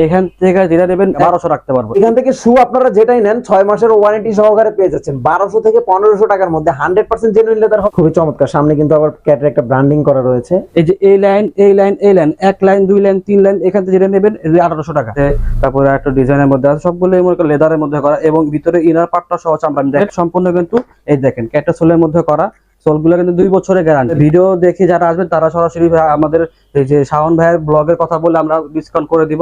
এখান থেকে যেটা নেবেন বারোশো রাখতে পারব। এখান থেকে শু আপনারা যেটাই নেন ছয় মাসের ওয়ারেন্টি সহকারে পেয়ে যাচ্ছেন। বারোশো থেকে পনেরোশো টাকার মধ্যে হান্ড্রেড পার্সেন্ট জেনুইন লেদার খুবই চমৎকার। সামনে কিন্তু আবার ক্যাটের একটা ব্র্যান্ডিং করা রয়েছে। এই যে এই লাইন এই লাইন এই লাইন এক লাইন দুই লাইন তিন লাইন এখান থেকে যেটা নেবেন আঠারোশো টাকা। তারপরে একটা ডিজাইনের মধ্যে আছে সবগুলো লেদারের মধ্যে করা এবং ভিতরে ইনার পার্টটা সহ চামড়া দেখেন সম্পূর্ণ কিন্তু এই দেখেন ক্যাটা সোলের মধ্যে করা। সোলগুলো কিন্তু দুই বছরের গ্যারান্টি ভিডিও দেখে যারা আসবেন তারা সরাসরি আমাদের এই যে শাওন ভাইয়ের ব্লগের কথা বলে আমরা ডিসকাউন্ট করে দিব।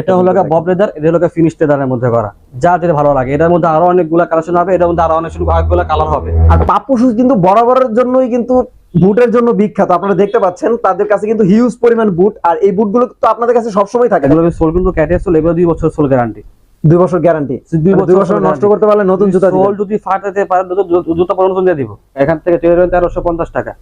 এটা হলো বব লেদার এটা হলো ফিনিশ লেদারের মধ্যে করা। যা যেটা ভালো লাগে এটার মধ্যে আরও অনেকগুলো কালেকশন হবে এটার মধ্যে আরও অনেক অনেকগুলো কালার হবে। আর পাপ্পু শুজ কিন্তু বরাবরের জন্যই কিন্তু বুটের জন্য বিখ্যাত। আপনারা দেখতে পাচ্ছেন তাদের কাছে কিন্তু হিউজ পরিমাণ বুট আর এই বুটগুলো তো আপনাদের কাছে সবসময় থাকে। সোল কিন্তু ক্যাটে সোল এগুলো দুই বছর সোল গ্যারান্টি দুই বছর গ্যারান্টি দুই দুই বছর নষ্ট করতে পারলে নতুন জুতা। সোল যদি ফাটাতে পারে নতুন জুতা পরে নতুন দিয়ে দিব। এখান থেকে তেরোশো পঞ্চাশ টাকা।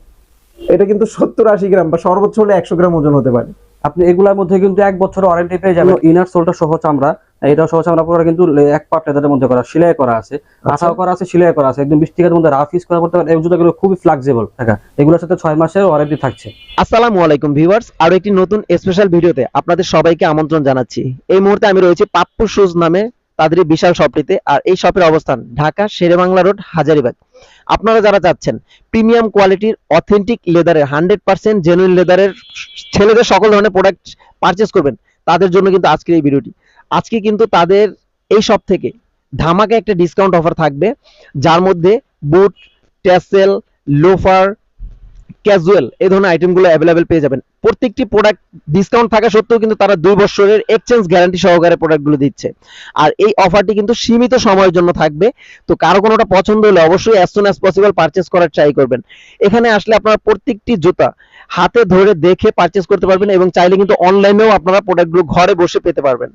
এটা কিন্তু সত্তর আশি গ্রাম বা সর্বোচ্চ হলে একশো গ্রাম ওজন হতে পারে। আপনি এগুলোর মধ্যে কিন্তু এক বছর ওয়ারেন্টি পেয়ে যাবেন। ইনার সোলটা সহ চামড়া এটা সহ চামড়া পুরো কিন্তু এক পার্ট লেদারের মধ্যে করা সেলাই করা আছে। আঠাও করা আছে সেলাই করা আছে। একদম বৃষ্টি কাজের মধ্যে রাফ ইউজ করা করতে পারেন এই জুতাগুলো খুবই ফ্লেক্সিবল দেখা এগুলোর সাথে ছয় মাসের ওয়ারেন্টি থাকছে। আসসালামু আলাইকুম ভিউয়ার্স আরও একটি নতুন স্পেশাল ভিডিওতে আপনাদের সবাইকে আমন্ত্রণ জানাচ্ছি। এই মুহূর্তে আমি রয়েছি পাপ্পু শুজ নামে তাদের বিশাল শপটিতে। আর এই শপের অবস্থান ঢাকা শেরেবাংলা রোড, হাজারিবাগ। আপনারা যারা চাচ্ছেন প্রিমিয়াম কোয়ালিটির অথেন্টিক লেদারের হান্ড্রেড পার্সেন্ট জেনুইন লেদারের ছেলেদের সকল ধরনের প্রোডাক্ট পারচেস করবেন, তাদের জন্য কিন্তু আজকের এই ভিডিওটি। আজকে কিন্তু তাদের এই শপ থেকে ধামাকা একটা ডিসকাউন্ট অফার থাকবে, যার মধ্যে বুট, ট্যাসেল, লোফার ক্যাজুয়াল এই ধরনের আইটেমগুলো অ্যাভেলেবেল পেয়ে যাবেন। প্রত্যেকটি প্রোডাক্ট ডিসকাউন্ট থাকা সত্ত্বেও কিন্তু তারা দুই বছরের এক্সচেঞ্জ গ্যারান্টি সহকারে প্রোডাক্টগুলো দিচ্ছে। আর এই অফারটি কিন্তু সীমিত সময়ের জন্য থাকবে। তো কারও কোনোটা পছন্দ হলে অবশ্যই as soon as possible purchase করার ট্রাই করবেন। এখানে আসলে আপনারা প্রত্যেকটি জুতা হাতে ধরে দেখে পারচেস করতে পারবেন এবং চাইলে কিন্তু অনলাইনেও আপনারা প্রোডাক্টগুলো ঘরে বসে পেতে পারবেন।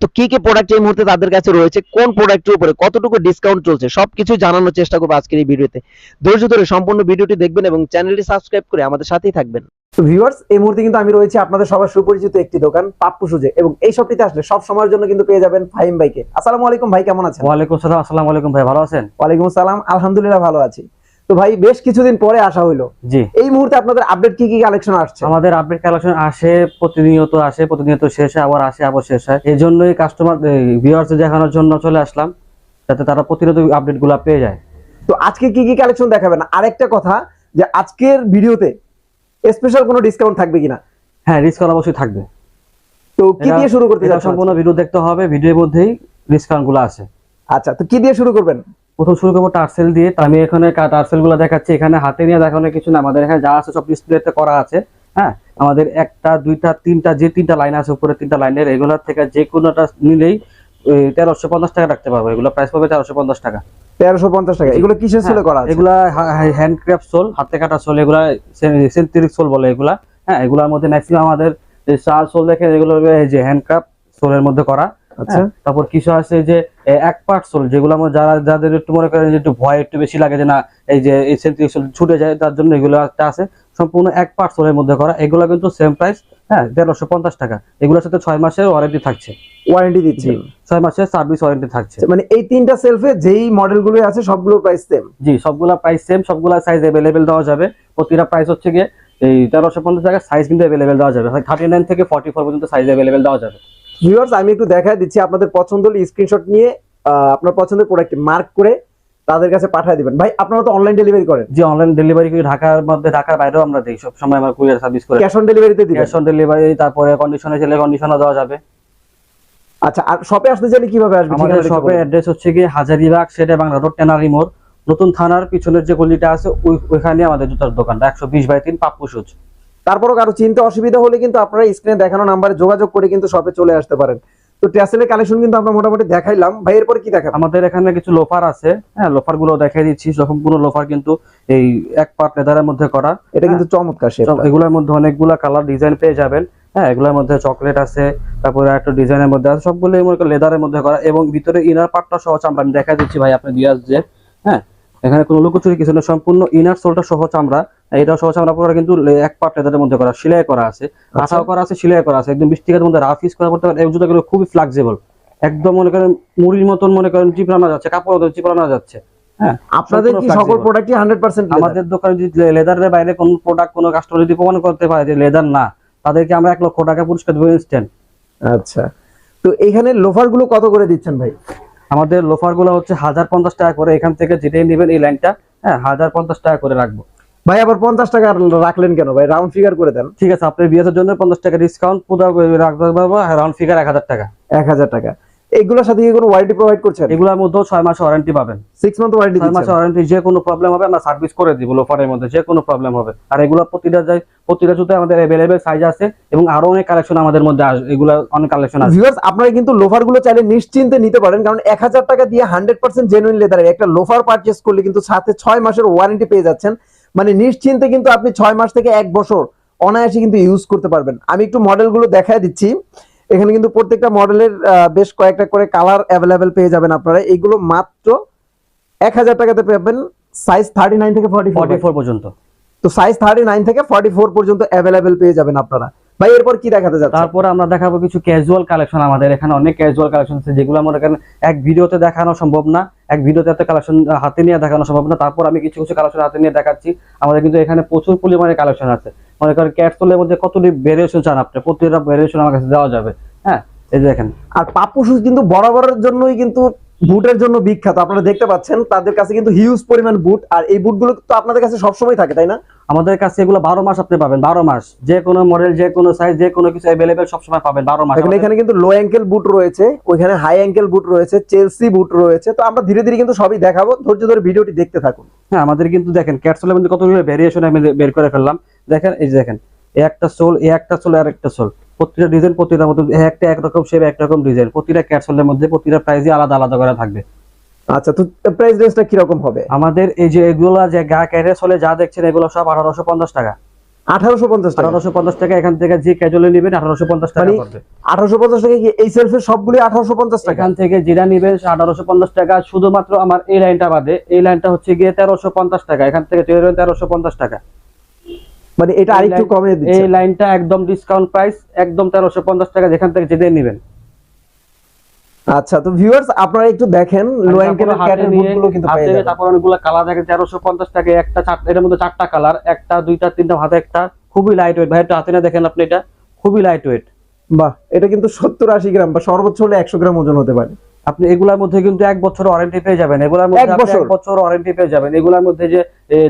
তো কি কি প্রোডাক্ট এই মুহূর্তে তাদের কাছে রয়েছে? কোন প্রোডাক্টের উপরে কতটুকু ডিসকাউন্ট চলছে? সবকিছু জানানোর চেষ্টা করব আজকের এই ভিডিওতে। ধৈর্য ধরে সম্পূর্ণ ভিডিওটি দেখবেন এবং চ্যানেলটি সাবস্ক্রাইব করে আমাদের সাথেই থাকবেন। তো ভিউয়ার্স এই মুহূর্তে কিন্তু আমি রয়েছি আপনাদের সবার সুপরিচিত একটি দোকান পাপ্পু সুজে। এবং এই শপটিতে আসলে সব সময়ের জন্য কিন্তু পেয়ে যাবেন ফাহিম ভাইকে। আসসালামু আলাইকুম ভাই কেমন আছেন? ওয়ালাইকুম আসসালাম আসসালামু আলাইকুম ভাই ভালো আছেন? ওয়ালাইকুম আসসালাম আলহামদুলিল্লাহ ভালো আছি। তো ভাই বেশ কিছুদিন পরে আসা হইল। জি। এই মুহূর্তে আপনাদের আপডেট কি কি কালেকশন আসছে? আমাদের আপডেট কালেকশন আসে প্রতিনিয়ত আসে প্রতিনিয়ত শেষ হয় আবার আসে আবার শেষ হয়। এই জন্যই কাস্টমার ভিউয়ার্স দেখানোর জন্য চলে আসলাম যাতে তারা প্রতিনিয়ত আপডেটগুলা পেয়ে যায়। তো আজকে কি কি কালেকশন দেখাবেন? আরেকটা কথা যে আজকের ভিডিওতে স্পেশাল কোনো ডিসকাউন্ট থাকবে কিনা? হ্যাঁ রিস্ক অবশ্যই থাকবে। তো কি দিয়ে শুরু করতে সম্পূর্ণ ভিডিও দেখতে হবে ভিডিওর মধ্যেই ডিসকাউন্টগুলো আছে। আচ্ছা তো কি দিয়ে শুরু করবেন? প্রথম শুরু করব টার্সেল দিয়ে। আমি এখানে টার্সেলগুলো দেখাচ্ছি। এখানে হাতে নিয়ে দেখানোর কিছু না। আমাদের এখানে যা আছে সব ডিসপ্লেতে করা আছে হ্যাঁ? আমাদের একটা দুইটা তিনটা যে তিনটা লাইন আছে উপরে তিনটা লাইনের এগুলোর থেকে যে কোনোটা নিলেই তেরোশো পঞ্চাশ টাকা রাখতে পারব। এগুলো প্রাইস পাবে তেরোশো পঞ্চাশ টাকা। তেরোশো পঞ্চাশ টাকা। এগুলো কিসের ছিল করা আছে? এগুলা হ্যান্ডক্রাফট সোল হাতে কাটা সোল এগুলা সেন্থেটিক সোল বলে এগুলা হ্যাঁ? এগুলার মধ্যে ম্যাক্সিমাম আমাদের চার সোল দেখে এগুলো এই যে হ্যান্ডক্রাফট সোলের মধ্যে করা। আচ্ছা। হ্যাঁ, তারপর কিছু আছে যে এক পার্ট সোল যেগুলো আমরা যারা যাদের একটু মনে করেন একটু ভয় একটু বেশি লাগে যে না এই যে এই সেন্থেটিক সোল ছুটে যায় তার জন্য এগুলো আছে। সম্পূর্ণ এক পার্ট সোলের মধ্যে করা। এগুলো কিন্তু সেম প্রাইস হ্যাঁ তেরোশো পঞ্চাশ টাকা। এগুলোর সাথে ছয় মাসের ওয়ারেন্টি থাকছে। ওয়ারেন্টি দিচ্ছি। ছয় মাসের সার্ভিস ওয়ারেন্টি থাকছে। মানে এই তিনটা সেলফে যেই মডেলগুলো আছে সবগুলো প্রাইস সেম জি সবগুলা প্রাইস সেম সবগুলা সাইজ অ্যাভেলেবেল দেওয়া যাবে। প্রতিটা প্রাইস হচ্ছে গিয়ে এই তেরোশো পঞ্চাশ টাকা সাইজ কিন্তু অ্যাভেলেবেল দেওয়া যাবে। থার্টি নাইন থেকে ফর্টি ফোর পর্যন্ত সাইজ অ্যাভেলেবেল দেওয়া যাবে। ভিউয়ার্স আমি একটু দেখায় দিচ্ছি আপনাদের পছন্দ হলে স্ক্রিনশট নিয়ে আহ, আপনার পছন্দের প্রোডাক্ট মার্ক করে তাদের কাছে পাঠিয়ে দিবেন। ভাই আপনারা তো অনলাইন ডেলিভারি করেন। যে অনলাইন ডেলিভারি করি। ঢাকার মধ্যে ঢাকার বাইরেও আমরা দিই। সব সময় আমরা কুরিয়ার সার্ভিস করে। ক্যাশ অন ডেলিভারিতে দিবেন। ক্যাশ অন ডেলিভারি তারপরে কন্ডিশনে চলে কন্ডিশনও দেওয়া যাবে। আচ্ছা আর শপে আসতে চাইলে কীভাবে আসবে আমাদের শপের। অ্যাড্রেস হচ্ছে গিয়ে হাজারিবাগ সেটা বাংলা রোড টেনারি মোড় নতুন থানার পিছনের যে গলিটা আছে ওইখানে আমাদের জুতার দোকানটা একশো বিশ বাই তিন পাপ্পু সুজ তারপরও কারও চিন্তা অসুবিধা হলে কিন্তু আপনারা স্ক্রিনে দেখানো নাম্বারে যোগাযোগ করে কিন্তু শপে চলে আসতে পারেন। তো ট্যাসেলের কালেকশন কিন্তু আমরা মোটামুটি দেখাইলাম। ভাই এরপর কি দেখাবো আমাদের এখানে কিছু লোফার আছে। হ্যাঁ লোফারগুলো দেখাই দিচ্ছি। সম্পূর্ণ লোফার কিন্তু এই এক পার্ট লেদারের মধ্যে করা। এটা কিন্তু চমৎকার এগুলোর মধ্যে অনেকগুলা কালার ডিজাইন পেয়ে যাবেন। হ্যাঁ এগুলোর মধ্যে চকলেট আছে তারপরে একটা ডিজাইনের মধ্যে আছে। সবগুলো মনে লেদারের মধ্যে করা এবং ভিতরে ইনার পার্টটা সহ চামড়া আমি দেখা দিচ্ছি ভাই আপনি দিয়ে আসছে হ্যাঁ এখানে কোনো লুকোচুরি কিছু না সম্পূর্ণ ইনার সোলটা সহ চামড়া। এটা সহ চামড়া পুরো কিন্তু এক পার্ট লেদারের মধ্যে করা সেলাই করা আছে। আঠাও করা আছে সেলাই করা আছে। একদম বিশ টাকার মধ্যে রাফ ইউজ করা করতে পারেন এই জুতাগুলো খুবই ফ্লেক্সিবল একদম মনে করেন মুড়ির মতন মনে করেন চিপড়ানো যাচ্ছে কাপড় চিপড়ানো যাচ্ছে। হ্যাঁ আপনাদের কি সকল। প্রোডাক্টই হান্ড্রেড পার্সেন্ট আমাদের দোকানে যদি লেদারের বাইরে কোন প্রোডাক্ট কোনো কাস্টমার যদি প্রমাণ করতে পারে যে লেদার না তাদেরকে আমরা এক লক্ষ টাকা পুরস্কার দেবো ইনস্ট্যান্ট আচ্ছা। তো এখানে লোফারগুলো কত করে দিচ্ছেন ভাই? আমাদের লোফারগুলো হচ্ছে হাজার পঞ্চাশ টাকা করে এখান থেকে যেটাই নেবেন এই লাইনটা হ্যাঁ হাজার পঞ্চাশ টাকা করে রাখব। ভাই আবার পঞ্চাশ টাকা রাখলেন কেন? ভাই রাউন্ড ফিগার করে দেন। ঠিক আছে আপনার বিয়ের জন্য পঞ্চাশ টাকা ডিসকাউন্ট রাখতে পারব রাউন্ড ফিগার এক হাজার টাকা। এক হাজার টাকা। এগুলোর সাথে কি কোনো ওয়ারেন্টি প্রোভাইড করছেন? এগুলোর মধ্যেও ছয় মাস ওয়ারেন্টি পাবেন। সিক্স মান্থ ওয়ারেন্টি ছয় মাস ওয়ারেন্টি যে কোনো প্রবলেম হবে আমরা সার্ভিস করে দিব লোফারের মধ্যে যে কোনো প্রবলেম হবে। আর এগুলো প্রতিটা যাই প্রতিটা জুতো আমাদের অ্যাভেলেবেল সাইজ আছে এবং আরও অনেক কালেকশন আমাদের মধ্যে আসবে এগুলো অনেক কালেকশন আছে। ভিউয়ার্স আপনারা কিন্তু লোফারগুলো চাইলে নিশ্চিন্তে নিতে পারেন কারণ এক হাজার টাকা দিয়ে হান্ড্রেড পার্সেন্ট জেনুইন লেদারের একটা লোফার পারচেস করলে কিন্তু সাথে ছয় মাসের ওয়ারেন্টি পেয়ে যাচ্ছেন। মানে নিশ্চিন্তে কিন্তু আপনি ছয় মাস থেকে এক বছর অনায়াসে কিন্তু ইউজ করতে পারবেন। আমি একটু মডেলগুলো দেখায় দিচ্ছি। এখানে কিন্তু প্রত্যেকটা মডেলের বেশ কয়েকটা করে কালার অ্যাভেলেবেল পেয়ে যাবেন আপনারা। এগুলো মাত্র এক হাজার টাকাতে পাবেন সাইজ থার্টি নাইন থেকে ফর্টি ফর্টি ফোর পর্যন্ত। তো সাইজ থার্টি নাইন থেকে ফর্টি ফোর পর্যন্ত অ্যাভেলেবেল পেয়ে যাবেন আপনারা। ভাই এরপর কি দেখাতে যাচ্ছে তারপরে আমরা দেখাবো কিছু ক্যাজুয়াল কালেকশন আমাদের। এখানে অনেক ক্যাজুয়াল কালেকশন আছে যেগুলো আমরা এখানে এক ভিডিওতে দেখানো সম্ভব না এক ভিডিওতে এত কালেকশন হাতে নিয়ে দেখানো সম্ভব না। তারপর আমি কিছু কিছু কালেকশন হাতে নিয়ে দেখাচ্ছি। আমাদের কিন্তু এখানে প্রচুর পরিমাণে কালেকশন আছে। মনে করেন ক্যাটসোলের মধ্যে কতটি ভেরিয়েশন চান আপনি? প্রতিটা ভেরিয়েশন আমার কাছে দেওয়া যাবে। হ্যাঁ এই দেখেন। আর পাপু কিন্তু বরাবরের জন্যই কিন্তু বুটের জন্য বিখ্যাত। আপনারা দেখতে পাচ্ছেন, তাদের কাছে কিন্তু হিউজ পরিমাণ বুট আর এই বুটগুলো তো আপনাদের কাছে সবসময় থাকে, তাই না? আমাদের কাছে এগুলো বারো মাস আপনি পাবেন বারো মাস। যে কোনো মডেল যে কোনো সাইজ যে কোনো কিছু অ্যাভেলেবেল সবসময় পাবেন বারো মাস এখানে কিন্তু লো অ্যাঙ্কেল বুট রয়েছে ওইখানে হাই অ্যাঙ্কেল বুট রয়েছে চেলসি বুট রয়েছে। তো আমরা ধীরে ধীরে কিন্তু সবই দেখাবো। ধৈর্য ধরে ভিডিওটি দেখতে থাকুন। হ্যাঁ আমাদের কিন্তু দেখেন ক্যাটসোলের মধ্যে কতগুলো ভেরিয়েশন আমি বের করে ফেললাম। দেখেন এই যে দেখেন একটা সোল এই একটা সোল আর একটা সোল প্রতিটা ডিজাইন প্রতিটা মতো একটা একরকম শেপ একরকম ডিজাইন প্রতিটা ক্যাটসোলের মধ্যে প্রতিটা প্রাইসই আলাদা আলাদা করে থাকবে। আচ্ছা তো প্রাইস রেঞ্জটা কীরকম হবে? আমাদের এই যে এগুলা যে গা ক্যারেসলে যা দেখছেন এগুলো সব আঠারোশো পঞ্চাশ টাকা। আঠারোশো পঞ্চাশ টাকা? আঠারোশো পঞ্চাশ টাকা এখান থেকে যে ক্যাজুয়ালি নেবেন আঠারোশো পঞ্চাশ টাকা মানে পড়বে আঠারোশো পঞ্চাশ টাকা কি এই সেলফের সবগুলি আঠারোশো পঞ্চাশ টাকা? এখান থেকে যেটা নিবেন আঠারোশো পঞ্চাশ টাকা। শুধুমাত্র আমার এই লাইনটা বাদে এই লাইনটা হচ্ছে গিয়ে তেরোশো পঞ্চাশ টাকা। এখান থেকে তেরোশো পঞ্চাশ টাকা। মানে এটা আরেকটু কমে দিচ্ছে। এই লাইনটা একদম ডিসকাউন্ট প্রাইস একদম তেরোশো পঞ্চাশ টাকা যেখান থেকে যেতে নিবেন। আচ্ছা তো ভিউয়ার্স আপনারা একটু দেখেন লো অ্যাঙ্কেল ক্যাটের বুটগুলো কিন্তু পেয়ে যাবেন। তারপর অনেকগুলো কালার দেখেন তেরোশো পঞ্চাশ টাকা একটা চার এটার মধ্যে চারটা কালার একটা দুইটা তিনটা হাতে একটা খুবই লাইট ওয়েট ভাই একটু হাতে না দেখেন আপনি এটা খুবই লাইট ওয়েট বাহ এটা কিন্তু সত্তর আশি গ্রাম বা সর্বোচ্চ হলে একশো গ্রাম ওজন হতে পারে। আপনি এগুলার মধ্যে কিন্তু এক বছর ওয়ারেন্টি পেয়ে যাবেন। এগুলার মধ্যে এক বছর? ওয়ারেন্টি পেয়ে যাবেন। এগুলার মধ্যে যে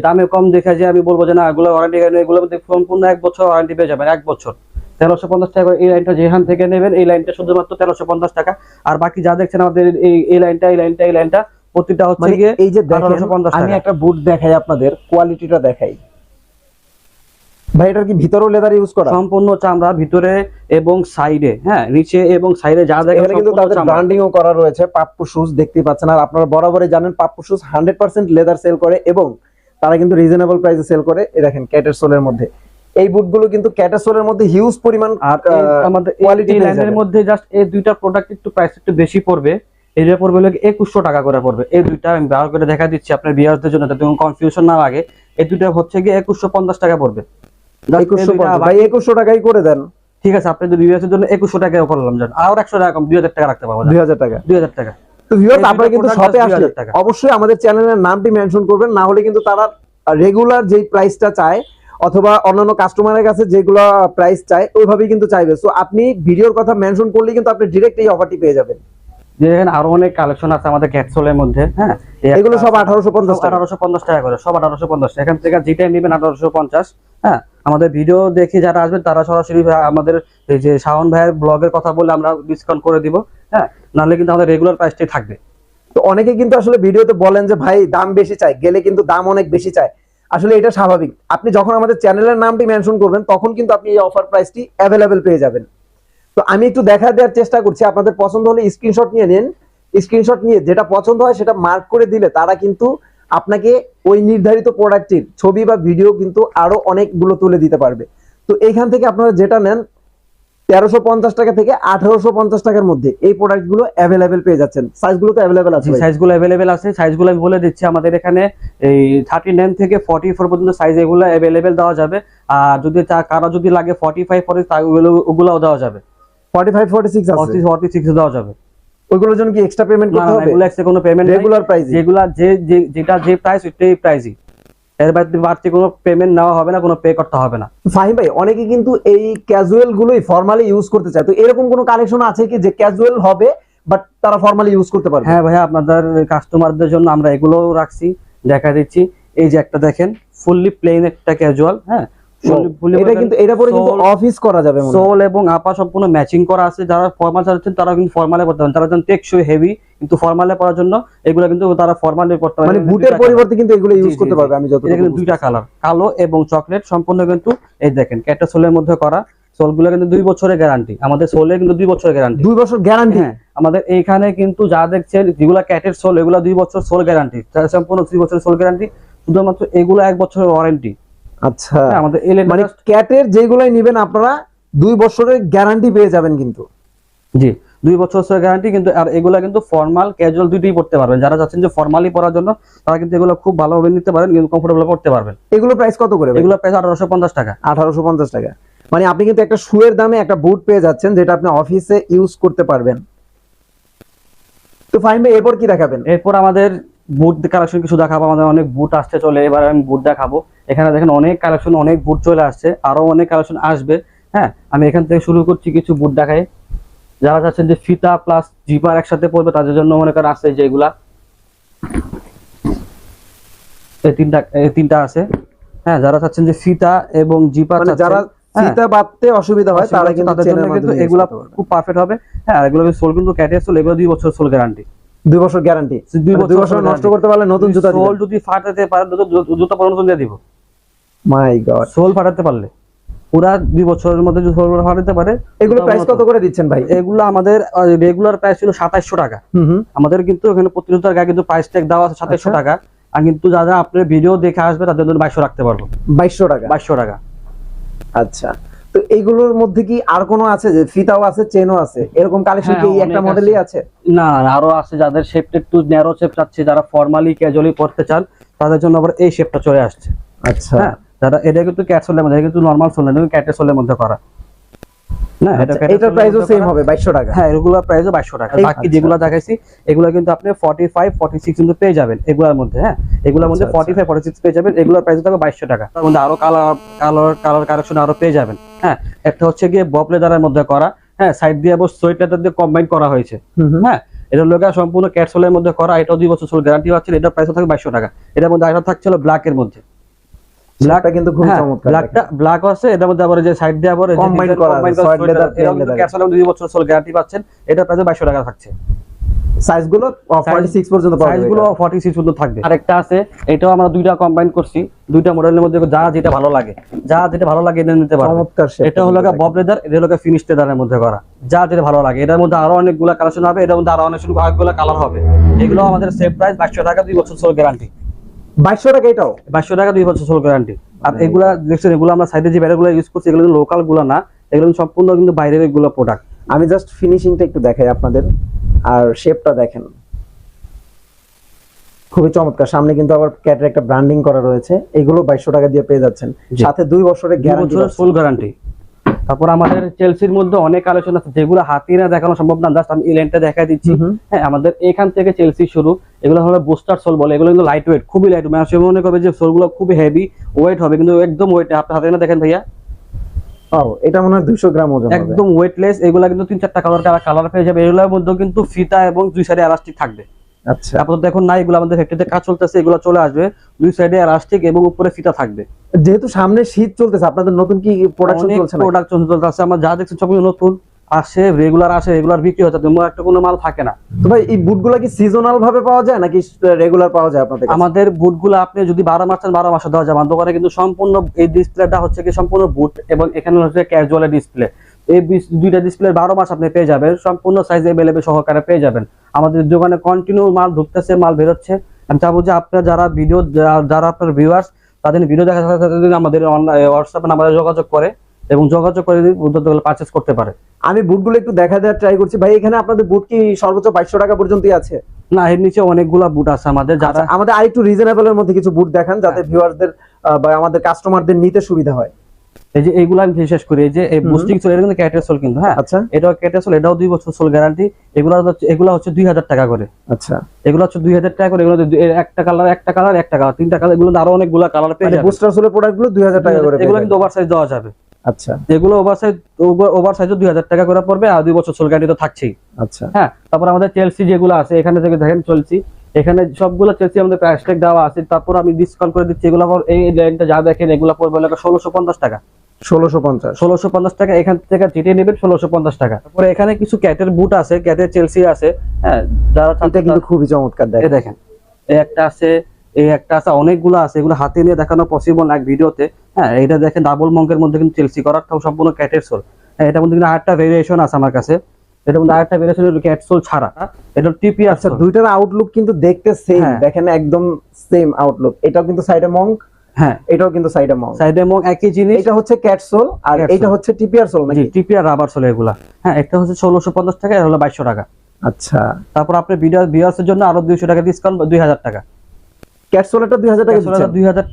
দামে কম দেখে যে আমি বলব যে না এগুলো ওয়ারেন্টি এগুলোর মধ্যে সম্পূর্ণ এক বছর ওয়ারেন্টি পেয়ে যাবেন এক বছর। তেরোশো পঞ্চাশ টাকা এই লাইনটা যেখান থেকে নেবেন এই লাইনটা শুধুমাত্র তেরোশো পঞ্চাশ টাকা। আর বাকি যা দেখছেন আমাদের এই এই লাইনটা এই লাইনটা এই লাইনটা প্রতিটা হচ্ছে মানে গিয়ে এই যে আমি একটা বুট দেখাই আপনাদের কোয়ালিটিটা দেখাই। ভাই এটার কি ভিতরেও লেদার ইউজ করা? সম্পূর্ণ চামড়া ভিতরে এবং সাইডে হ্যাঁ নিচে এবং সাইডে যা দেখেন এখানে কিন্তু তাদের চামড়া। ও করা রয়েছে পাপ্পু শুজ দেখতেই পাচ্ছেন। আর আপনারা বরাবরই জানেন Pappu shoes hundred percent leather sell করে এবং তারা কিন্তু রিজনেবল প্রাইসে সেল করে। দেখেন ক্যাটের সোলের মধ্যে। এই বুটগুলো কিন্তু ক্যাটের সোলের মধ্যে হিউজ পরিমাণ আর আমাদের পেয়ে লাইনের মধ্যে জাস্ট এই দুইটা প্রোডাক্ট একটু প্রাইস একটু বেশি পড়বে। এটা পড়বে হলো একুশশো টাকা করে পড়বে। এই দুইটা আমি ব্যবহার করে দেখা দিচ্ছি আপনার বিয়ারদের জন্য যাতে কনফিউশন না লাগে। এই দুইটা হচ্ছে গিয়ে একুশশো পঞ্চাশ টাকা পড়বে। ভাই একুশশো টাকাই করে দেন। ঠিক আছে আপনি যদি বিয়ারের জন্য একুশশো টাকা করলাম যান। আর একশো টাকা কম দুই হাজার টাকা রাখতে পারব দুই হাজার টাকা। দুই হাজার টাকা। তো ভিউয়ার্স আপনারা কিন্তু শপে আসলে অবশ্যই আমাদের চ্যানেলের নামটি মেনশন করবেন না হলে কিন্তু তারা রেগুলার যেই প্রাইসটা চায় অথবা অন্যান্য কাস্টমারের কাছে যেগুলো প্রাইস চায় ওইভাবেই কিন্তু চাইবে। সো আপনি ভিডিওর কথা মেনশন করলে কিন্তু আপনি ডিরেক্ট এই অফারটি পেয়ে যাবেন। যে এখানে আরও অনেক কালেকশন আছে আমাদের ক্যাটসোলের মধ্যে হ্যাঁ? এগুলো সব। আঠারোশো পঞ্চাশ আঠারোশো পঞ্চাশ টাকা করে সব আঠারোশো পঞ্চাশ। এখান থেকে যেটাই নেবেন আঠারোশো পঞ্চাশ হ্যাঁ? আমাদের ভিডিও দেখে যারা আসবেন তারা সরাসরি আমাদের এই যে শাওন ভাইয়ের ব্লগের কথা বলে আমরা ডিসকাউন্ট করে দিব হ্যাঁ? নাহলে কিন্তু আমাদের রেগুলার প্রাইসটাই থাকবে। তো অনেকে কিন্তু আসলে ভিডিওতে বলেন যে ভাই দাম বেশি চাই। গেলে কিন্তু দাম অনেক বেশি চায়। আসলে এটা স্বাভাবিক। আপনি যখন আমাদের চ্যানেলের নামটি মেনশন করবেন, তখন কিন্তু আপনি এই অফার প্রাইসটি অ্যাভেলেবেল পেয়ে যাবেন। তো আমি একটু দেখা দেওয়ার চেষ্টা করছি। আপনাদের পছন্দ হলে স্ক্রিনশট নিয়ে নিন। স্ক্রিনশট নিয়ে যেটা পছন্দ হয় সেটা মার্ক করে দিলে তারা কিন্তু আপনাকে ওই নির্ধারিত প্রোডাক্টটির ছবি বা ভিডিও কিন্তু আরও অনেকগুলো তুলে দিতে পারবে। তো এইখান থেকে আপনারা যেটা নেন তেরোশো পঞ্চাশ টাকা থেকে আঠারোশো পঞ্চাশ টাকার মধ্যে এই প্রোডাক্টগুলো অ্যাভেলেবেল পেয়ে যাচ্ছেন। সাইজগুলো তো অ্যাভেলেবেল আছে। সাইজগুলো অ্যাভেলেবেল আছে। সাইজগুলো আমি বলে দিচ্ছি আমাদের এখানে এই থার্টি নাইন থেকে ফর্টি ফোর পর্যন্ত সাইজ এগুলো অ্যাভেলেবেল দেওয়া যাবে। আর যদি তা- কারও যদি লাগে ফর্টি ফাইভ ফর্টি ওগুলোও দেওয়া যাবে। 45 46 আছে। ফর্টি ফর্টি সিক্স দেওয়া যাবে। ওইগুলোর জন্য কি এক্সট্রা পেমেন্ট করতে হবে? এগুলো কোনো পেমেন্ট রেগুলার প্রাইস যেগুলা যে যে- যেটা যে প্রাইস ওইটাই প্রাইসই এর বাইরে বাড়তি কোনো পেমেন্ট নেওয়া হবে না কোনো পে করতে হবে না। ফাহিম ভাই অনেকে কিন্তু এই ক্যাজুয়াল গুলোই ফর্মালি ইউজ করতে চায়। তো এরকম কোনো কালেকশন আছে কি যে ক্যাজুয়াল হবে বাট তারা ফর্মালি ইউজ করতে পারবে? হ্যাঁ ভাইয়া আপনাদের কাস্টমারদের জন্য আমরা এগুলোও রাখছি দেখা দিচ্ছি। এই যে একটা দেখেন ফুললি প্লেন একটা ক্যাজুয়াল হ্যাঁ? এটা কিন্তু এটা পরে কিন্তু অফিস করা যাবে সোল এবং আপা সম্পূর্ণ ম্যাচিং করা আছে। যারা ফর্মাল চাচ্ছেন তারা কিন্তু ফর্মালে পড়তে পারেন। তারা যেন টেকসই হেভি কিন্তু ফর্মালে পড়ার জন্য এগুলো কিন্তু তারা ফর্মালে পড়তে পারে মানে বুটের পরিবর্তে কিন্তু এগুলো ইউজ করতে পারবে আমি যত কিন্তু দুইটা কালার কালো এবং চকলেট সম্পূর্ণ কিন্তু এই দেখেন ক্যাটা সোলের মধ্যে করা। সোলগুলো কিন্তু দুই বছরের গ্যারান্টি আমাদের সোলে কিন্তু দুই বছরের গ্যারান্টি দুই বছর গ্যারান্টি হ্যাঁ আমাদের এইখানে কিন্তু যা দেখছেন যেগুলো ক্যাটের সোল এগুলো দুই বছর সোল গ্যারান্টি সম্পূর্ণ দুই বছরের সোল গ্যারান্টি শুধুমাত্র এগুলো এক বছরের ওয়ারেন্টি আচ্ছা। আমাদের এল মানে ক্যাটের যেগুলাই নিবেন আপনারা দুই বছরের গ্যারান্টি পেয়ে যাবেন কিন্তু। জি দুই বছর গ্যারান্টি কিন্তু আর এগুলা কিন্তু ফর্মাল ক্যাজুয়াল দুইটাই পড়তে পারবেন। যারা চাচ্ছেন যে ফর্মালি পড়ার জন্য তারা কিন্তু এগুলো খুব ভালোভাবে নিতে পারেন কিন্তু কমফোর্টেবল পড়তে পারবেন। এগুলো প্রাইস কত করে এগুলো প্রাইস আঠারোশো পঞ্চাশ টাকা। আঠারোশো পঞ্চাশ টাকা। মানে আপনি কিন্তু একটা শুয়ের দামে একটা বুট পেয়ে যাচ্ছেন যেটা আপনি অফিসে ইউজ করতে পারবেন। তো ফাইন ভাই এরপর কি দেখাবেন? এরপর আমাদের বুট কালেকশন কিছু দেখাবো আমাদের অনেক বুট আসতে চলে এবার আমি বুট দেখাবো। এখানে দেখেন অনেক কালেকশন অনেক বুট চলে আসছে আরও অনেক কালেকশন আসবে হ্যাঁ? আমি এখান থেকে শুরু করছি কিছু বুট দেখাই। যারা চাচ্ছেন যে ফিতা প্লাস জিপার একসাথে পড়বে তাদের জন্য মনে করেন আছে যেগুলা। এই তিনটা এই তিনটা আছে। হ্যাঁ যারা চাচ্ছেন যে ফিতা এবং জিপার মানে যারা হ্যাঁ। ফিতা বাঁধতে অসুবিধা হয় তারা কিন্তু তাদের জন্য কিন্তু এগুলা খুব পারফেক্ট হবে। হ্যাঁ এগুলো সোল কিন্তু ক্যাটের সোল এগুলো দুই বছর সোল গ্যারান্টি দুই বছর গ্যারান্টি দুই দুই বছর নষ্ট করতে পারলে নতুন জুতা সোল যদি ফাটাতে পারে জুতো- পরে নতুন দিয়ে দিব। মাই গড সোল ফাটাতে পারলে। পুরা দুই বছরের মধ্যে যদি সোল ফাটাতে পারে এগুলো প্রাইস কত করে দিচ্ছেন ভাই? এগুলো আমাদের রেগুলার প্রাইস ছিল সাতাইশশো টাকা। হুম হুম। আমাদের কিন্তু এখানে প্রতি জুতার গায়ে কিন্তু প্রাইস ট্যাগ দেওয়া আছে সাতাইশশো আচ্ছা। টাকা। আর কিন্তু যারা আপনার ভিডিও দেখে আসবে তাদের জন্য বাইশশো রাখতে পারব। বাইশশো টাকা? বাইশশো টাকা। আচ্ছা। তো এইগুলোর মধ্যে কি আর কোনো আছে যে ফিতাও আছে চেনও আছে? এরকম কালেকশন হ্যাঁ, কি এই একটা। মডেলই আছে। না আরও আছে যাদের শেপটা একটু ন্যারো শেপ চাচ্ছে যারা ফর্মালি ক্যাজুয়ালি পড়তে চান তাদের জন্য আবার এই শেপটা চলে আসছে। আচ্ছা। হ্যাঁ যারা এটা কিন্তু ক্যাট সোলের মধ্যে কিন্তু নর্মাল সোল না ক্যাটের সোলের মধ্যে করা। না এটা cat এর এটার সোলের প্রাইসও মধ্যে সেম করা। হবে বাইশশো টাকা। হ্যাঁ এগুলোর প্রাইসও বাইশশো টাকা। বাকি। যেগুলো দেখাইছি এগুলো কিন্তু আপনি ফর্টি ফাইভ ফর্টি সিক্স কিন্তু পেয়ে যাবেন এগুলোর মধ্যে হ্যাঁ? এগুলোর মধ্যে ফর্টি ফাইভ ফর্টি সিক্স পেয়ে যাবেন এগুলোর প্রাইস থাকবে বাইশশো টাকা। তার মধ্যে আরও কালার কালার কালার কালেকশন আরও পেয়ে যাবেন হ্যাঁ? একটা হচ্ছে গিয়ে মধ্যে করা হ্যাঁ? সাইড দিয়ে আবার সোয়েট লেদার দিয়ে কম্বাইন করা হয়েছে। হ্যাঁ? এটা সম্পূর্ণ ক্যাটসোলের মধ্যে করা এটাও দুই বছর সোল গ্যারান্টি পাচ্ছেন এটার প্রাইস থাকবে বাইশশো টাকা। এটার মধ্যে থাকছিল ব্ল্যাক এর মধ্যে। ব্ল্যাকটা কিন্তু খুব হ্যাঁ, চমৎকার ব্ল্যাকটা ব্ল্যাক আছে মধ্যে আবার যে সাইড দিয়ে আবার Combine করা leather। ক্যাটসলে দুই বছর সোল গ্যারান্টি পাচ্ছেন এটা প্রাইস বাইশশো টাকা থাকছে। সাইজগুলো ফর্টি সিক্স পর্যন্ত পাওয়া সাইজ যাবে গুলো ফর্টি সিক্স পর্যন্ত থাকবে। আরেকটা আছে এটাও আমরা দুইটা কম্বাইন করছি দুইটা মডেলের মধ্যে যা যেটা ভালো লাগে যা যেটা ভালো লাগে এটা নিতে পারবে চমৎকার এটা হলো বব লেদার এটা হলো ফিনিশ লেদারের মধ্যে করা। যা যেটা ভালো লাগে এটার মধ্যে আরও অনেকগুলো কালেকশন হবে এটার মধ্যে আরও অনেক অনেকগুলো কালার হবে। এগুলো আমাদের সেফ প্রাইস বাইশশো টাকা দুই বছর সোল গ্যারান্টি বাইশশো টাকা এটাও। বাইশশো টাকা দুই বছর সোল গ্যারান্টি আর এগুলা দেখছেন এগুলো আমরা সাইডে যে ব্যাটারগুলো ইউজ করছি এগুলো লোকালগুলো না। এগুলো সম্পূর্ণ কিন্তু বাইরের এগুলো প্রোডাক্ট আমি জাস্ট ফিনিশিংটা একটু দেখাই আপনাদের। আর শেপটা দেখেন। খুবই চমৎকার। সামনে কিন্তু আবার ক্যাটের একটা ব্র্যান্ডিং করা রয়েছে। এগুলো বাইশশো টাকা দিয়ে পেয়ে যাচ্ছেন। সাথে দুই বছরের গ্যারান্টি বছরের ফুল গ্যারান্টি তারপর আমাদের চেলসির মধ্যে অনেক কালেকশন আছে যেগুলো হাতি না দেখানো সম্ভব না জাস্ট আমি এই লেনটা দেখাই দিচ্ছি। হ্যাঁ আমাদের এখান থেকে চেলসি শুরু এগুলো হলো বুস্টার সোল বলে এগুলো কিন্তু লাইট ওয়েট খুবই লাইট মানুষ মনে করবে যে সোলগুলো খুবই হেভি ওয়েট হবে কিন্তু একদম ওয়েট আপনি হাতে না দেখেন ভাইয়া? ও এটা মনে হয় দুইশো গ্রাম ওজন একদম ওয়েটলেস এগুলা কিন্তু তিন চারটা কালার কালার পেয়ে যাবে এগুলোর মধ্যে কিন্তু ফিতা এবং দুই সাইডে এলাস্টিক থাকবে। আচ্ছা। আপাতত এখন নাই এগুলো আমাদের ফ্যাক্টরিতে কাজ চলতেছে এগুলো চলে আসবে। দুই সাইডে এলাস্টিক এবং উপরে ফিতা থাকবে। যেহেতু সামনে শীত চলতেছে আপনাদের নতুন কি প্রোডাকশন চলছে না প্রোডাকশন চলতেছে। আমরা যা দেখছি নতুন। আসে রেগুলার আসে রেগুলার বিক্রি হচ্ছে তেমন একটা কোনো মাল থাকে না। তো ভাই এই বুটগুলা কি সিজনাল ভাবে পাওয়া যায় নাকি রেগুলার পাওয়া যায় আপনাদের? আমাদের বুটগুলো আপনি যদি বারো মাস চান বারো মাসে দেওয়া যাবে আমার দোকানে কিন্তু সম্পূর্ণ এই ডিসপ্লেটা হচ্ছে কি সম্পূর্ণ বুট এবং এখানে হচ্ছে ক্যাজুয়াল ডিসপ্লে এই দুইটা ডিসপ্লে বারো মাস আপনি পেয়ে যাবেন। সম্পূর্ণ সাইজ অ্যাভেলেবেল সহকারে পেয়ে যাবেন। আমাদের দোকানে কন্টিনিউ মাল ঢুকতেছে মাল বেরোচ্ছে। আমি চাবো যে আপনার যারা ভিডিও যারা আপনার ভিউয়ার্স তাদের ভিডিও দেখার সাথে সাথে যদি আমাদের হোয়াটসঅ্যাপে নাম্বারে যোগাযোগ করে এবং যোগাযোগ করে বুদ্ধগুলো পারচেস করতে পারে। আমি বুটগুলো একটু দেখা দেওয়ার ট্রাই করছি। ভাই এখানে আপনাদের বুট কি সর্বোচ্চ বাইশশো টাকা পর্যন্তই আছে? না এর নিচে অনেকগুলা বুট আছে আমাদের যারা আচ্ছা, আমাদের আরেকটু রিজনেবল এর মধ্যে কিছু বুট দেখান যাতে ভিউয়ারদের বা আমাদের কাস্টমারদের নিতে সুবিধা হয়। এই যে এইগুলো আমি বিশেষ করি এই যে এই বুস্টিং সোল এটা কিন্তু ক্যাটেসোল কিন্তু হ্যাঁ? আচ্ছা। এটাও ক্যাটেসোল এটাও দুই বছর সোল গ্যারান্টি এগুলো হচ্ছে এগুলো হচ্ছে দুই হাজার টাকা করে। আচ্ছা। এগুলো হচ্ছে দুই হাজার টাকা করে এগুলো একটা কালার একটা কালার একটা কালার তিনটা কালার এগুলো আরও অনেকগুলো কালার পেয়ে মানে বুস্টার সোলের দুই হাজার টাকা করে এগুলো কিন্তু ওভার সাইজ দেওয়া যাবে। আচ্ছা। এগুলো ওভার সাইজ ওভার সাইজও দুই হাজার টাকা করে পড়বে আর দুই বছর সোল গ্যারান্টি তো থাকছেই। আচ্ছা। হ্যাঁ তারপর আমাদের চেলসি যেগুলো আছে এখানে থেকে দেখেন চলছি এখানে সবগুলো চেলসি আমাদের প্রাইস ট্যাগ দেওয়া আছে তারপর আমি ডিসকাউন্ট করে দিচ্ছি এগুলো এই লাইনটা যা দেখেন এগুলো পড়বে ষোলোশো পঞ্চাশ টাকা। ষোলোশো পঞ্চাশ। ষোলোশো পঞ্চাশ টাকা এখান থেকে চিটিয়ে নেবেন ষোলোশো পঞ্চাশ টাকা। তারপরে এখানে কিছু ক্যাটের বুট আছে ক্যাটের চেলসি আছে হ্যাঁ যারা এটা কিন্তু খুবই চমৎকার এই দেখেন এই একটা আছে এই একটা আছে অনেকগুলো আছে এগুলো হাতে নিয়ে দেখানো পসিবল না এক ভিডিওতে। হ্যাঁ এটা দেখেন ডাবল মঙ্কের মধ্যে কিন্তু চেলসি করার সম্পূর্ণ ক্যাটের সোল হ্যাঁ এটার মধ্যে কিন্তু আরেকটা ভেরিয়েশন আছে আমার কাছে। এটার মধ্যে আরেকটা ছাড়া? এটা টিপি আছে। আচ্ছা দুইটার আউটলুক কিন্তু দেখতে সেম হ্যাঁ। দেখেন একদম সেম আউটলুক এটাও কিন্তু সাইডে মঙ্ক হ্যাঁ। এটাও কিন্তু সাইডে সাইডে মং একই জিনিস। এটা হচ্ছে ক্যাট আর এটা হচ্ছে টিপিআর সোল নাকি? টিপি রাবার সোল এগুলা। হ্যাঁ হচ্ছে টাকা হলো টাকা। আচ্ছা। তারপর আপনি ভিডিও ভিউয়ার্সের জন্য আরও দুইশো টাকা ডিসকাউন্ট দুই হাজার টাকা।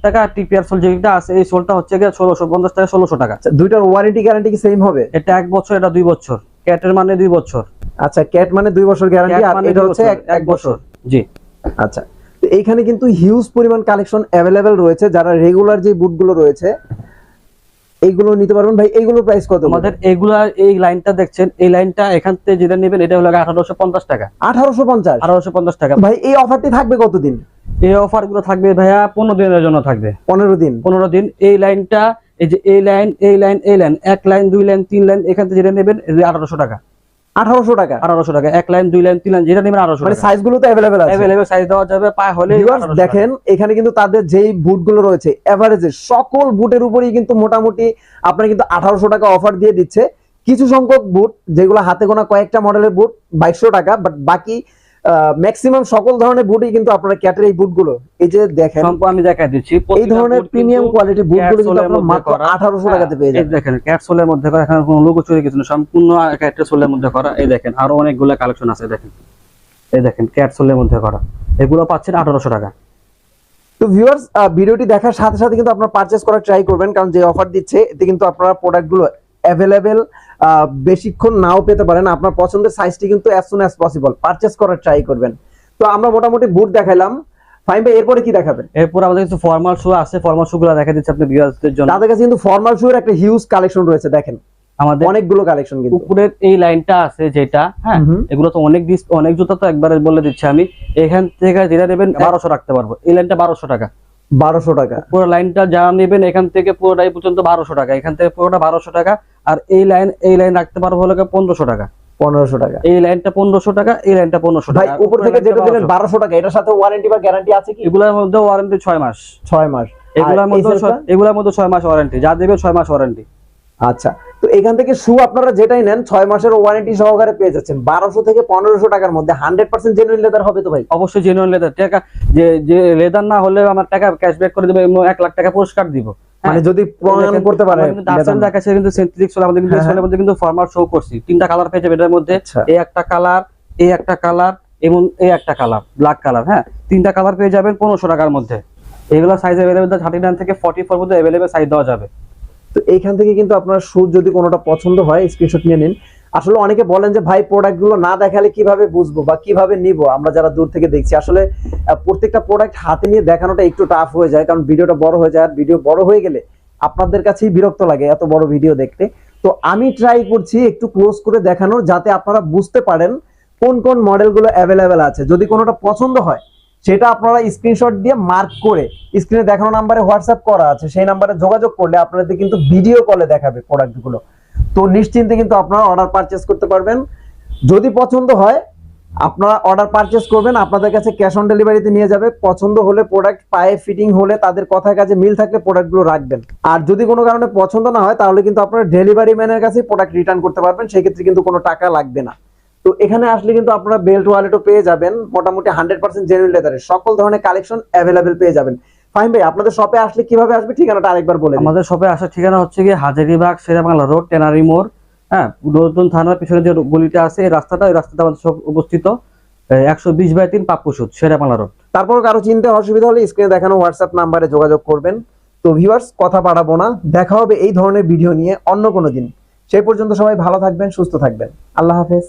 টাকা আর টিপিআর সোল যেটা আছে এই সোলটা হচ্ছে গিয়ে ষোলোশো পঞ্চাশ টাকা ষোলোশো টাকা। আচ্ছা, দুইটার ওয়ারেন্টি গ্যারান্টি কি সেম হবে? এটা এক বছর এটা দুই বছর। ক্যাটের মানে দুই বছর। আচ্ছা ক্যাট মানে দুই বছর গ্যারান্টি আর মানে এটা হচ্ছে এক- বছর। জি। আচ্ছা তো এইখানে কিন্তু হিউজ পরিমাণ কালেকশন অ্যাভেলেবেল রয়েছে যারা রেগুলার যে বুটগুলো রয়েছে এইগুলো নিতে পারবেন। ভাই এইগুলোর প্রাইস কত? আমাদের এইগুলা এই লাইনটা দেখছেন এই লাইনটা এখান থেকে যেটা নেবেন এটা হলো আঠারোশো পঞ্চাশ টাকা। আঠারোশো পঞ্চাশ? আঠারোশো পঞ্চাশ টাকা। ভাই এই অফারটি থাকবে কতদিন? এই অফারগুলো থাকবে ভাইয়া পনেরো দিনের জন্য থাকবে। পনেরো দিন। পনেরো দিন। এই লাইনটা এই যে এই লাইন এই লাইন এই লাইন এক লাইন দুই লাইন তিন লাইন এখান থেকে যেটা নেবেন আঠারোশো টাকা। আঠারোশো টাকা? আঠারোশো টাকা এক লাইন দুই লাইন তিন লাইন যেটা নেবেন আঠারোশো মানে সাইজগুলো তো অ্যাভেলেবেল আছে। অ্যাভেলেবেল সাইজ দেওয়া যাবে পায়ে হলে Viewers, 1800 টাকা। দেখেন এখানে কিন্তু তাদের যেই বুটগুলো রয়েছে এভারেজে সকল বুটের উপরেই কিন্তু মোটামুটি আপনার কিন্তু আঠারোশো টাকা অফার দিয়ে দিচ্ছে। কিছু সংখ্যক বুট যেগুলো হাতে গোনা কয়েকটা মডেলের বুট বাইশশো টাকা বাট বাকি ম্যাক্সিমাম সকল ধরনের বুটই কিন্তু আপনারা ক্যাটের এই বুটগুলো এই যে দেখেন সম্পূর্ণ আমি দেখা দিচ্ছি। এই ধরনের প্রিমিয়াম কোয়ালিটি বুটগুলো কিন্তু আপনারা মাত্র করা। আঠারোশো টাকাতে হ্যাঁ, পেয়ে এই যাবেন দেখেন ক্যাটসোলের মধ্যে করা। এখানে কোনো লোগো চুরি কিছু না সম্পূর্ণ ক্যাটসোলের মধ্যে করা। এই দেখেন আরও অনেকগুলো কালেকশন আছে দেখেন। এই দেখেন ক্যাটসোলের মধ্যে করা। এগুলো পাচ্ছেন আঠারোশো টাকা। তো ভিউয়ার্স ভিডিওটি দেখার সাথে সাথে কিন্তু আপনারা পারচেস করার ট্রাই করবেন কারণ যে অফার দিচ্ছে এতে কিন্তু আপনারা প্রোডাক্টগুলো অ্যাভেলেবেল বেশিক্ষণ নাও পেতে পারেন। আপনার পছন্দের সাইজটি কিন্তু as soon as possible purchase করার ট্রাই করবেন। তো আমরা মোটামুটি বুট দেখাইলাম। ফাইন ভাই এরপরে কি দেখাবেন? এরপর আমাদের কিছু ফর্মাল শু আছে। ফর্মাল শু গুলো দেখা দিচ্ছে আপনি ভিউয়ার্সদের জন্য। তাদের কাছে কিন্তু ফর্মাল শু এর একটা হিউজ কালেকশন রয়েছে দেখেন। আমাদের অনেকগুলো কালেকশন কিন্তু। উপরের এই লাইনটা আছে যেটা হ্যাঁ এগুলো তো অনেক ডিস অনেক জুতা তো একবারে বলে দিচ্ছি আমি। এখান থেকে যেটা নেবেন বারোশো রাখতে পারব। এই লাইনটা বারোশো টাকা। বারোশো টাকা। পুরো লাইনটা যা নেবেন এখান থেকে পুরোটাই পর্যন্ত বারোশো টাকা। এখান থেকে পুরোটা বারোশো টাকা। আর এই লাইন এই লাইন রাখতে পারব হলো পনেরোশো টাকা। পনেরোশো টাকা। এই লাইনটা পনেরোশো টাকা এই লাইনটা পনেরোশো ভাই টাকা। উপর থেকে যেটা দিলেন বারোশো টাকা এটার সাথে ওয়ারেন্টি বা গ্যারান্টি আছে কি? এগুলোর মধ্যে ওয়ারেন্টি ছয় মাস। ছয় মাস। এগুলোর মধ্যে এগুলোর মধ্যে ছয় মাস ওয়ারেন্টি যা দেবে ছয় মাস ওয়ারেন্টি আচ্ছা তো এখান থেকে শু আপনারা যেটাই নেন ছয় মাসের ওয়ারেন্টি সহকারে পেয়ে যাচ্ছেন। বারোশো থেকে পনেরোশো টাকার মধ্যে হান্ড্রেড পার্সেন্ট জেনুইন লেদার হবে তো ভাই? অবশ্যই জেনুইন লেদার টাকা যে যে লেদার না হলে আমার টাকা ক্যাশব্যাক করে দেবে এক লাখ টাকা পুরস্কার দিব। মানে যদি প্রমাণ করতে পারে ডার্সেল দেখাচ্ছে কিন্তু সিনথেটিক সোল আমাদের কিন্তু হ্যাঁ, সোলের মধ্যে কিন্তু ফরমাল শো করছি। তিনটা কালার পেয়ে যাবে এটার মধ্যে। আচ্ছা। এই একটা কালার এই একটা কালার এবং এই একটা কালার ব্ল্যাক কালার হ্যাঁ। তিনটা কালার পেয়ে যাবেন পনেরোশো টাকার মধ্যে। এগুলো সাইজ অ্যাভেলেবেল থার্টি নাইন থেকে ফর্টি ফোর মধ্যে অ্যাভেলেবেল সাইজ দেওয়া যাবে। তো এইখান থেকে কিন্তু আপনার শু যদি কোনোটা পছন্দ হয় স্ক্রিনশট নিয়ে নিন। আসলে অনেকে বলেন যে, ভাই প্রোডাক্টগুলো না দেখালে কীভাবে বুঝব বা কীভাবে নিব? আমরা যারা দূর থেকে দেখছি, আসলে প্রত্যেকটা প্রোডাক্ট হাতে নিয়ে দেখানোটা একটু টাফ হয়ে যায়, কারণ ভিডিওটা বড় হয়ে যায়, আর ভিডিও বড় হয়ে গেলে আপনাদের কাছেই বিরক্ত লাগে এত বড় ভিডিও দেখতে। তো আমি ট্রাই করছি একটু ক্লোজ করে দেখানোর, যাতে আপনারা বুঝতে পারেন কোন কোন মডেলগুলো অ্যাভেলেবেল আছে। যদি কোনোটা পছন্দ হয়, সেটা আপনারা স্ক্রিনশট দিয়ে মার্ক করে স্ক্রিনে দেখানো নাম্বারে হোয়াটসঅ্যাপ করা আছে, সেই নাম্বারে যোগাযোগ করলে আপনাদের কিন্তু ভিডিও কলে দেখাবে প্রোডাক্টগুলো তো নিশ্চিন্তে কিন্তু আপনারা অর্ডার পারচেস করতে পারবেন। যদি পছন্দ হয়, আপনারা অর্ডার পারচেস করবেন, আপনাদের কাছে ক্যাশ অন ডেলিভারিতে নিয়ে যাবে। পছন্দ হলে প্রোডাক্ট পায়ে ফিটিং হলে তাদের কথার কাছে মিল থাকলে প্রোডাক্টগুলো রাখবেন। আর যদি কোনো কারণে পছন্দ না হয়, তাহলে কিন্তু আপনারা ডেলিভারি ম্যানের কাছে প্রোডাক্ট রিটার্ন করতে পারবেন। সেক্ষেত্রে কিন্তু কোনো টাকা লাগবে না। তো এখানে আসলে কিন্তু আপনারা বেল্ট ওয়ালেটও পেয়ে যাবেন। মোটামুটি হান্ড্রেড পার্সেন্ট জেনুইন লেদারের সকল ধরনের কালেকশন অ্যাভেলেবেল পেয়ে যাবেন। ফাইন ভাই আপনাদের শপে আসলে কীভাবে আসবে ঠিকানাটা আরেকবার বলে আমাদের শপে আসার ঠিকানা হচ্ছে গিয়ে হাজারিবাগ রোড টেনারি মোড় হ্যাঁ নতুন থানার পিছনে যে গলিটা আছে এই রাস্তাটা এই রাস্তাটা আমাদের সব অবস্থিত একশো বিশ বাই তিন পাপ্পু সুদ রোড তারপর কারও চিনতে অসুবিধা হলে স্ক্রিনে দেখানো হোয়াটসঅ্যাপ নাম্বারে যোগাযোগ করবেন। তো ভিউয়ার্স কথা বাড়াবো না। দেখা হবে এই ধরনের ভিডিও নিয়ে অন্য কোনো দিন। সেই পর্যন্ত সবাই ভালো থাকবেন সুস্থ থাকবেন। আল্লাহ হাফেজ।